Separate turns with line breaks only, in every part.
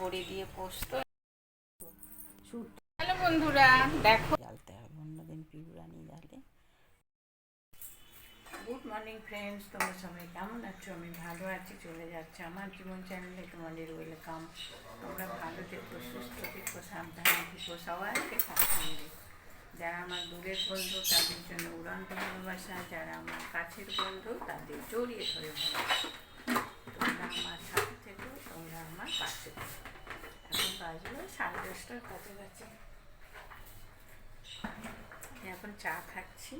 বড়ি দিয়ে পোস্ত। হ্যালো বন্ধুরা দেখো। জ্বালতে হবে অন্যদিন পিউরানি জ্বালে। গুড মর্নিং ফ্রেন্ডস তোমরা সবাই কেমন আছো? আমি ভালো আছি চলে যাচ্ছে আমার জীবন চ্যানেলে তোমাদের ওয়েলকাম তোমরা ভালো থেকো সুস্থ থেকো সাবধানে থেকো সবাইকে থাকতে যারা আমার দূরের বন্ধু তাদের জন্য উড়ান্ত ভালোবাসা। যারা আমার কাছের বন্ধু তাদের জড়িয়ে ধরে ভালোবাসা। তোমরা আমার সাথে থেকো তোমরা আমার পাশে থেকো। সাড়ে দশটার এখন চা খাচ্ছি।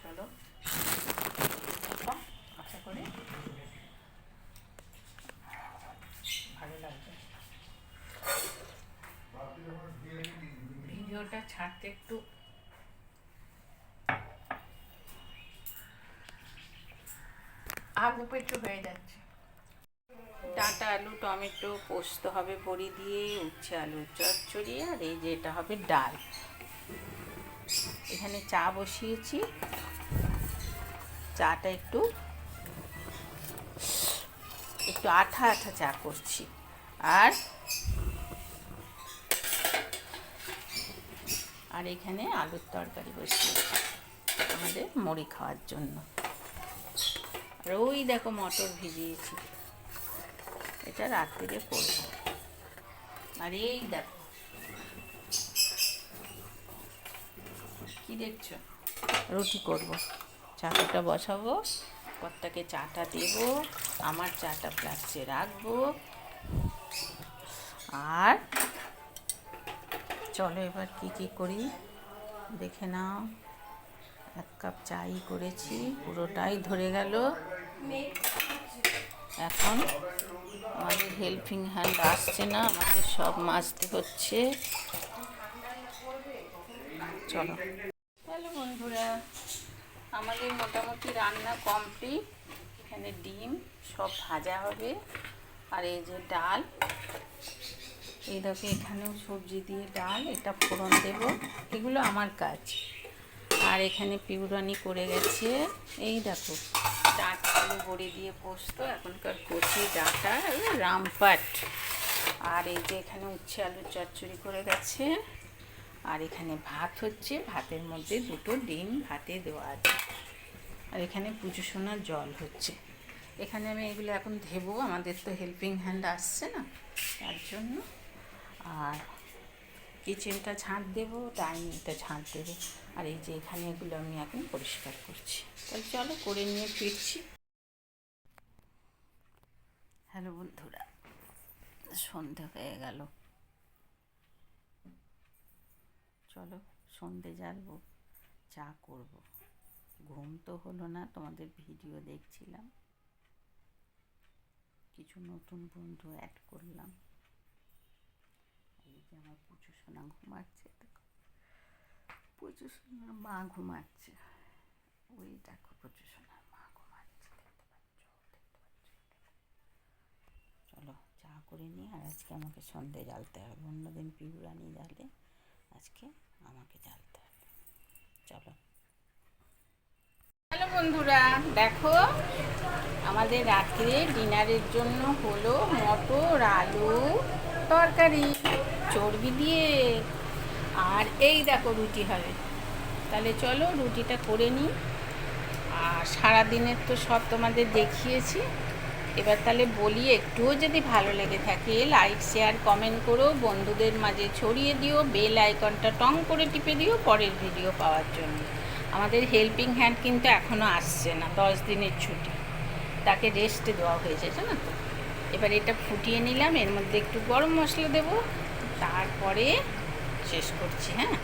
চলো। আশা করি ভালো লাগবে। ভিডিওটা ছাড়তে একটু আলু পেট্রো হয়ে যাচ্ছে। ডাঁটা আলু, টমেটো পোস্ত হবে, বড়ি দিয়ে, উচ্ছে আলু, চচ্চড়ি, আর এই যে এটা হবে ডাল। এখানে চা বসিয়েছি। চাটা একটু একটু আঠা আঠা চা করছি। আর আর এখানে আলুর তরকারি বসিয়েছি, আমাদের মুড়ি খাওয়ার জন্য। আর ওই দেখো মটর ভিজিয়েছি। এটা রাত্রিরে করব। আর এই দেখো। কি দেখছ? রুটি করব। চাটা বসাবো, কর্তাকে চাটা দেব, আমার চাটা ফ্লাক্সে রাখব। আর চলো এবার কি কি করি? দেখে নাও। কাপ চাই করেছি, পুরোটাই ধরে গেল। এখন আমাদের হেল্পিং হ্যান্ড আসছে না আমাদের সব মাজতে হচ্ছে। চলো। হ্যালো বন্ধুরা, আমাদের মোটামুটি রান্না কমপ্লিট এখানে ডিম, সব ভাজা হবে। আর এই যে ডাল, এই দেখো এখানেও সবজি দিয়ে ডাল, এটা ফোড়ন দেব। এগুলো আমার কাজ। আর এখানে পিউরানি করে গেছে। এই দেখো, ডাঁটা আলু বড়ি দিয়ে পোস্ত, এখনকার কচি ডাঁটা, রামপাট। আর এই যে এখানে উচ্ছে আলুর চচ্চড়ি করে গেছে। আর এখানে ভাত হচ্ছে, ভাতের মধ্যে দুটো ডিম ভাতে দেওয়া আছে। আর এখানে পুজো সোনার জল হচ্ছে। এখানে আমি এগুলো এখন ধেবো, আমাদের তো হেল্পিং হ্যান্ড আসছে না, তার জন্য। আর কিচেনটা ঝাঁট দেবো, ডাইনিংটা ঝাঁট দেবো। আর এই যে এখানে এগুলো আমি এখন পরিষ্কার করছি। তাহলে চলো করে নিয়ে ফিরছি। হ্যালো বন্ধুরা, সন্ধে হয়ে গেল। চলো সন্ধে জ্বালবো চা করব। ঘুম তো হলো না, তোমাদের ভিডিও দেখছিলাম। কিছু নতুন বন্ধু অ্যাড করলাম। যে আমার পুজো সোনা ঘুমাচ্ছে, দেখো। পুজো সোনার মা ঘুমাচ্ছে। ওই দেখো পুজো সোনার মা ঘুমাচ্ছে, দেখতে পাচ্ছ দেখতে পাচ্ছ। চলো চা করে নিই, আর আজকে আমাকে সন্ধে জ্বালতে হবে, অন্যদিন পিউরানি জ্বালে আজকে আমাকে জ্বালতে হবে। চলো। হ্যালো বন্ধুরা, দেখো, আমাদের রাত্রে ডিনারের জন্য হলো মটর, আলু, তরকারি। চর্বি দিয়ে আর এই দেখো রুটি হবে। তাহলে চলো রুটিটা করে নিই। আর সারাদিনের তো সব তোমাদের দেখিয়েছি। এবার তাহলে বলি, একটুও যদি ভালো লেগে থাকে লাইক শেয়ার কমেন্ট করো। বন্ধুদের মাঝে ছড়িয়ে দিও। বেল আইকনটা টং করে টিপে দিও পরের ভিডিও পাওয়ার জন্য। আমাদের হেল্পিং হ্যান্ড কিন্তু এখনও আসছে না, দশ দিনের ছুটি। তাকে রেস্টে দেওয়া হয়েছে, জানো তো? এবার এটা ফুটিয়ে নিলাম। এর মধ্যে একটু গরম মশলা দেবো। তারপরে শেষ করছি হ্যাঁ?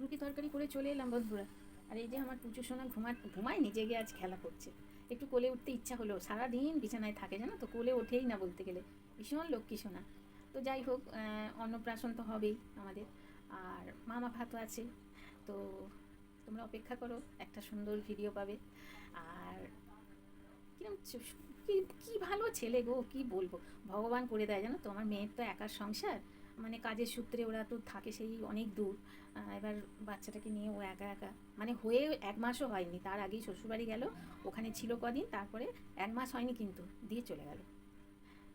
রুটি তরকারি করে চলে এলাম বন্ধুরা। আর এই যে আমার পুজো সোনা ঘুমা ঘুমায় নিজে গিয়ে আজ খেলা করছে। একটু কোলে উঠতে ইচ্ছা হলো। সারাদিন বিছানায় থাকে জানো তো, কোলে ওঠেই না বলতে গেলে। ভীষণ লক্ষ্মী সোনা। তো যাই হোক অন্নপ্রাশন তো হবেই আমাদের। আর মামা ভাতও আছে। তো তোমরা অপেক্ষা করো, একটা সুন্দর ভিডিও পাবে। আর কিরম কি কি ভালো ছেলে গো, কি বলব? ভগবান করে দেয়, জানো তো? আমার মেয়ের তো একার সংসার।
মানে কাজের সূত্রে ওরা তো থাকে সেই অনেক দূর। এবার বাচ্চাটাকে নিয়ে ও একা একা। মানে হয়ে এক মাসও হয়নি, তার আগেই শ্বশুরবাড়ি গেল। ওখানে ছিল কদিন, তারপরে এক মাস হয়নি কিন্তু, দিয়ে চলে গেল।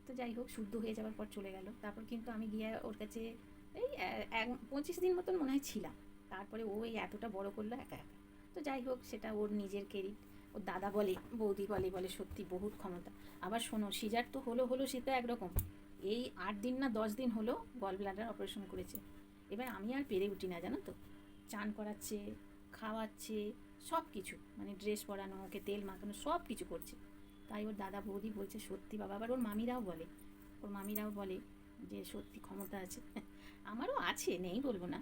তো যাই হোক, শুদ্ধ হয়ে যাওয়ার পর চলে গেল। তারপর কিন্তু আমি গিয়ে ওর কাছে এই এক, পঁচিশ দিন মতন মনে হয় ছিলাম। তারপরে ও এই এতটা বড় করল, একা একা। তো যাই হোক, সেটা ওর নিজের ক্রেডিট ওর দাদা বলে, বৌদি বলে বলে সত্যি বহুত ক্ষমতা। আবার শোনো, সিজার তো হলো হলো, সে তো একরকম। এই আট দিন না দশ দিন হলো গল ব্লাডার অপারেশন করেছে। এবার আমি আর পেরে উঠি না, জানো তো? চান করাচ্ছে, খাওয়াচ্ছে সব কিছু মানে ড্রেস পরানো, ওকে তেল মাখানো সব কিছু করছে। তাই ওর দাদা বৌদি বলছে, সত্যি বাবা। আবার ওর মামিরাও বলে, ওর মামিরাও বলে যে সত্যি ক্ষমতা আছে। আমারও আছে, নেই বলব না।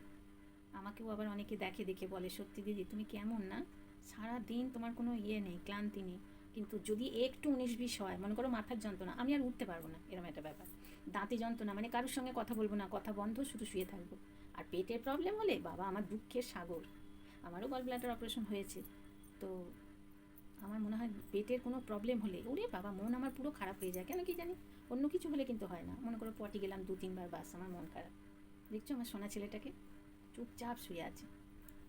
আমাকেও আবার অনেকে দেখে দেখে বলে, সত্যি দিদি, তুমি কেমন না? সারা দিন তোমার কোনো ইয়ে নেই, ক্লান্তি নেই। কিন্তু যদি একটু উনিশ বিশ হয়, মনে করো মাথার যন্ত্রণা, আমি আর উঠতে পারব না, এরকম একটা ব্যাপার। দাঁতে যন্ত্রণা মানে কারোর সঙ্গে কথা বলব না, কথা বন্ধ, শুধু শুয়ে থাকব। আর পেটের প্রবলেম হলে বাবা আমার দুঃখের সাগর। আমারও গল ব্লাডার অপারেশন হয়েছে। তো আমার মনে হয় পেটের কোনো প্রবলেম হলে, ওরে বাবা, মন আমার পুরো খারাপ হয়ে যায়। কেন কি জানি? অন্য কিছু হলে কিন্তু হয় না। মনে করো পটি গেলাম দু, তিনবার, বাস, আমার মন খারাপ। দেখছ আমার সোনা ছেলেটাকে? চুপচাপ শুয়ে আছে।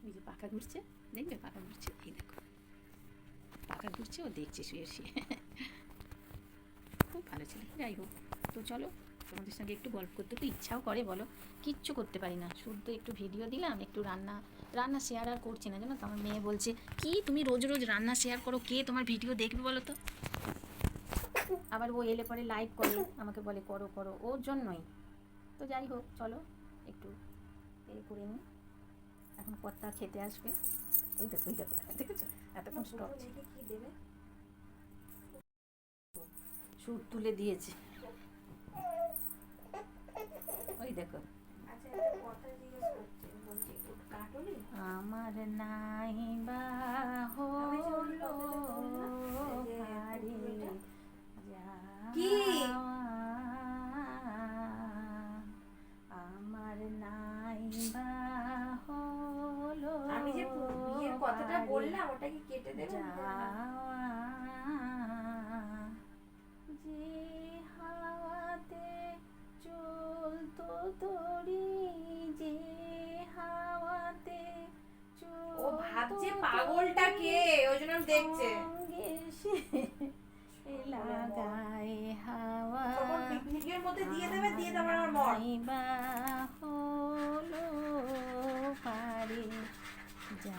ওই যে পাখা ঘুরছে। দেখবে পাখা ঘুরছে এই দেখো পাখা ঘুরছে ও দেখছে শুয়ে শুয়ে খুব ভালো ছিল যাই হোক তো চলো তোমাদের সঙ্গে একটু গল্প করতে তো ইচ্ছাও করে, বলো। কিচ্ছু করতে পারি না। শুধু একটু ভিডিও দিলাম, একটু রান্না রান্না শেয়ার আর করছি না। জানো তো, আমার মেয়ে বলছে, কি? তুমি রোজ রোজ রান্না শেয়ার করো? কে তোমার ভিডিও দেখবে বলো তো? আবার ও এলে পরে লাইক করে, আমাকে বলে, করো করো। ওর জন্যই। তো যাই হোক, চলো, একটু এ করে নিই। এখন কর্তা খেতে আসবে। ওই দেখো ওই দেখো দেখেছ? এতক্ষণ স্টপ সুর তুলে দিয়েছে। ওই দেখো। আমার নাই বা হলো।
মধ্যে দিয়ে দেবে দিয়ে দেবে আমার
হলো পারে যা